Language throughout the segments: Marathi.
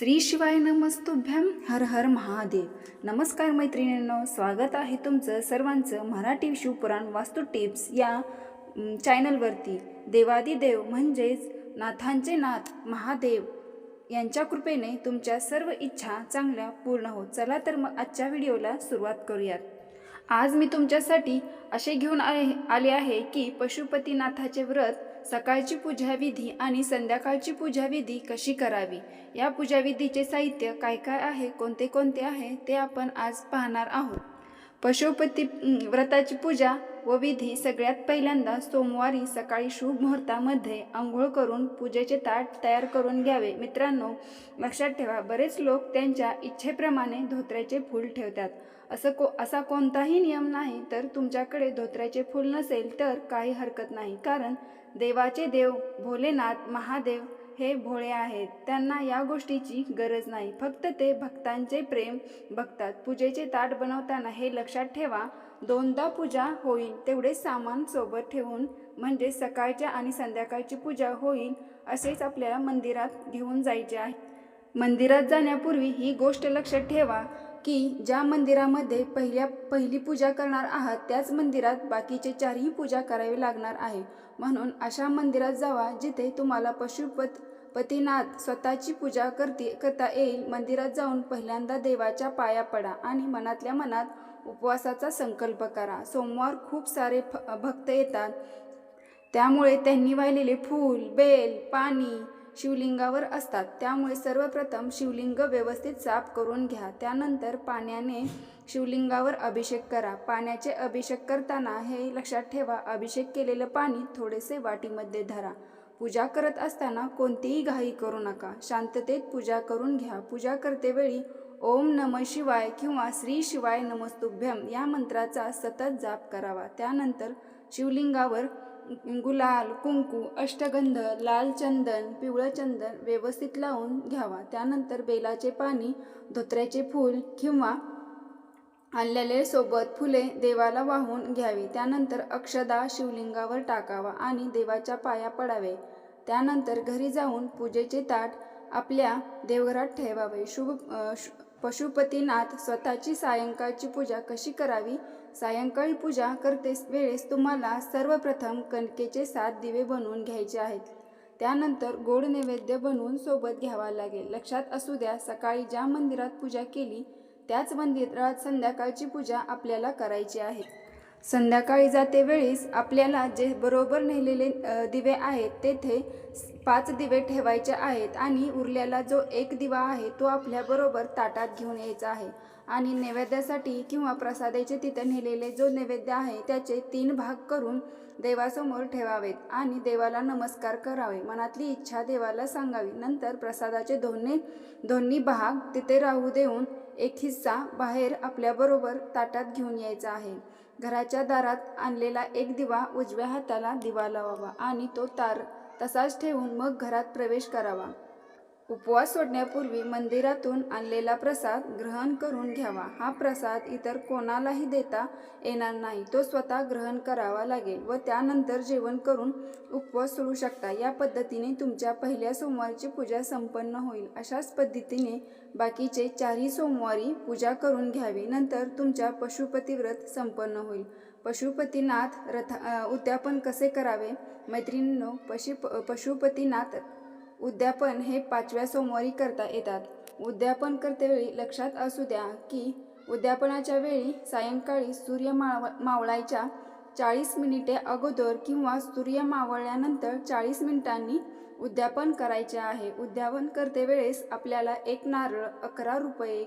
श्री शिवाय नमस्तुभ्यम हर हर महादेव. नमस्कार मैत्रिणींनो स्वागत आहे तुमचं सर्वांचं मराठी शिवपुराण वास्तू टिप्स या चॅनलवरती देवादिदेव म्हणजेच नाथांचे नाथ महादेव यांच्या कृपेने तुमच्या सर्व इच्छा चांगल्या पूर्ण होत चला तर मग आजच्या व्हिडिओला सुरुवात करूयात. आज मी तुमच्यासाठी असे घेऊन आले आले आहे की पशुपतीनाथाचे व्रत सकाळची पूजाविधी आणि संध्याकाळची पूजाविधी कशी करावी? या पूजाविधीचे साहित्य काय काय आहे? कोणते कोणते आहे? ते आपण आज पाहणार आहोत. पशुपती व्रताची पूजा व विधी सगळ्यात पहिल्यांदा सोमवारी सकाळी शुभ मुहूर्तामध्ये आंघोळ करून पूजेचे ताट तयार करून घ्यावे. मित्रांनो लक्षात ठेवा बरेच लोक त्यांच्या इच्छेप्रमाणे धोत्र्याचे फूल ठेवतात. असं को असा कोणताही नियम नाही तर तुमच्याकडे धोत्र्याचे फूल नसेल तर काही हरकत नाही. कारण देवाचे देव भोलेनाथ महादेव हे भोळे आहेत. त्यांना या गोष्टीची गरज नाही. फक्त ते भक्तांचे प्रेम बघतात. पूजेचे ताट बनवताना हे लक्षात ठेवा दोनदा पूजा होईल तेवढे सामान सोबत ठेवून म्हणजे सकाळच्या आणि संध्याकाळची पूजा होईल असेच आपल्याला मंदिरात घेऊन जायचे आहे. मंदिरात जाण्यापूर्वी ही गोष्ट लक्षात ठेवा की ज्या मंदिरामध्ये पहिल्या पहिली पूजा करणार आहात त्याच मंदिरात बाकीचे चारही पूजा करावी लागणार आहे. म्हणून अशा मंदिरात जावा जिथे तुम्हाला पशुपत पतीनाथ स्वतःची पूजा करते करता येईल. मंदिरात जाऊन पहिल्यांदा देवाच्या पाया पडा आणि मनातल्या मनात उपवासाचा संकल्प करा. सोमवार खूप सारे फ भक्त येतात. त्यामुळे त्यांनी वाहिलेले फूल बेल पाणी शिवलिंगावर असतात. त्यामुळे सर्वप्रथम शिवलिंग व्यवस्थित साफ करून घ्या. त्यानंतर पाण्याने शिवलिंगावर अभिषेक करा. पाण्याचे अभिषेक करताना हे लक्षात ठेवा. अभिषेक केलेलं पाणी थोडेसे वाटीमध्ये धरा. पूजा करत असताना कोणतीही घाई करू नका. शांततेत पूजा करून घ्या. पूजा करतेवेळी ओम नम शिवाय किंवा श्री शिवाय नमस्तुभ्यम या मंत्राचा सतत जाप करावा. त्यानंतर शिवलिंगावर गुलाल कुंकू अष्टगंध लाल चंदन पिवळं चंदन व्यवस्थित लावून घ्यावा. त्यानंतर बेलाचे पाणी धोत्र्याचे फूल किंवा आणलेले सोबत फुले देवाला वाहून घ्यावी. त्यानंतर अक्षदा शिवलिंगावर टाकावा आणि देवाच्या पाया पडावे. त्यानंतर घरी जाऊन पूजेचे ताट आपल्या देवघरात ठेवावे. शुभ शु- पशुपतीनाथ स्वतःची सायंकाळची पूजा कशी करावी? सायंकाळी पूजा करते वेळेस तुम्हाला सर्वप्रथम कणकेचे सात दिवे बनवून घ्यायचे आहेत. त्यानंतर गोड नैवेद्य बनवून सोबत घ्यावा लागेल. लक्षात असू द्या सकाळी ज्या मंदिरात पूजा केली त्याच मंदिरात संध्याकाळची पूजा आपल्याला करायची आहे. संध्याकाळी जाते वेळेस आपल्याला जे बरोबर नेलेले दिवे आहेत तेथे पाच दिवे ठेवायचे आहेत आणि उरलेला जो एक दिवा आहे तो आपल्याबरोबर ताटात घेऊन यायचा आहे. आणि नैवेद्यासाठी किंवा प्रसादाचे तिथे नेलेले जो नैवेद्य आहे त्याचे तीन भाग करून देवासमोर ठेवावेत आणि देवाला नमस्कार करावे. मनातली इच्छा देवाला सांगावी. नंतर प्रसादाचे दोन्ही दोन्ही भाग तिथे राहू देऊन एक हिस्सा बाहेर आपल्याबरोबर ताटात घेऊन यायचा आहे. घराच्या दारात आणलेला एक दिवा उजव्या हाताला दिवा लावावा आणि तो तार तसाच ठेवून मग घरात प्रवेश करावा. उपवास सोडण्यापूर्वी मंदिरातून आणलेला प्रसाद ग्रहण करून घ्यावा. हा प्रसाद इतर कोणालाही देता येणार नाही. तो स्वतः ग्रहण करावा लागेल व त्यानंतर जेवण करून उपवास सोडू शकता. या पद्धतीने तुमच्या पहिल्या सोमवारची पूजा संपन्न होईल. अशाच पद्धतीने बाकीचे चारही सोमवारी पूजा करून घ्यावी. नंतर तुमच्या पशुपती व्रत संपन्न होईल. पशुपतीनाथ रथ उद्यापन कसे करावे? मैत्रिणींनो पशु पशुपतीनाथ उद्यापन हे पाचव्या सोमवारी करता येतात. उद्यापन करतेवेळी लक्षात असू द्या की उद्यापनाच्या वेळी सायंकाळी सूर्य माव मावळायच्या चाळीस मिनिटे अगोदर किंवा सूर्य मावळल्यानंतर चाळीस मिनिटांनी उद्यापन करायचे आहे. उद्यापन करते वेळेस आपल्याला एक नारळ अकरा रुपये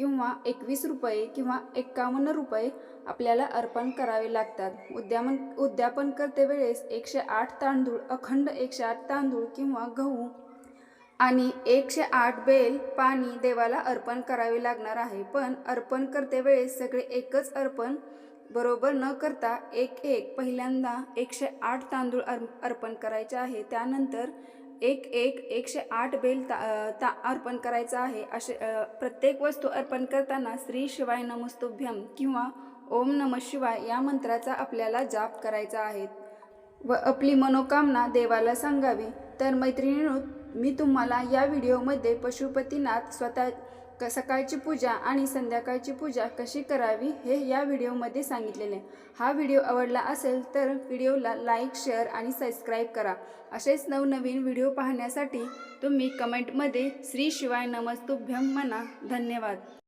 किंवा एकवीस रुपये किंवा एक्कावन्न रुपये आपल्याला अर्पण करावे लागतात. उद्यापन उद्यापन करते वेळेस एकशे आठ तांदूळ अखंड एकशे आठ तांदूळ किंवा गहू आणि एकशे आठ बेल पाणी देवाला अर्पण करावे लागणार आहे. पण अर्पण करते वेळेस सगळे एकच अर्पण बरोबर न करता एक एक पहिल्यांदा एकशे आठ तांदूळ अर् अर्पण करायचे आहे. त्यानंतर एक एक एकशे आठ बेल ता ता अर्पण करायचं आहे. असे प्रत्येक वस्तू अर्पण करताना श्री शिवाय नमस्तुभ्यम किंवा ओम नम शिवाय या मंत्राचा आपल्याला जाप करायचा आहे. व आपली मनोकामना देवाला सांगावी. तर मैत्रिणीनो मी तुम्हाला या व्हिडिओमध्ये पशुपतीनाथ स्वतः क सकाळची पूजा आणि संध्याकाळची पूजा कशी करावी हे या व्हिडिओमध्ये सांगितलेले. आहे. हा व्हिडिओ आवडला असेल तर व्हिडिओला लाईक शेअर आणि सबस्क्राईब करा. असेच नवनवीन व्हिडिओ पाहण्यासाठी तुम्ही कमेंटमध्ये श्री शिवाय नमस्तुभ्यम म्हणा धन्यवाद.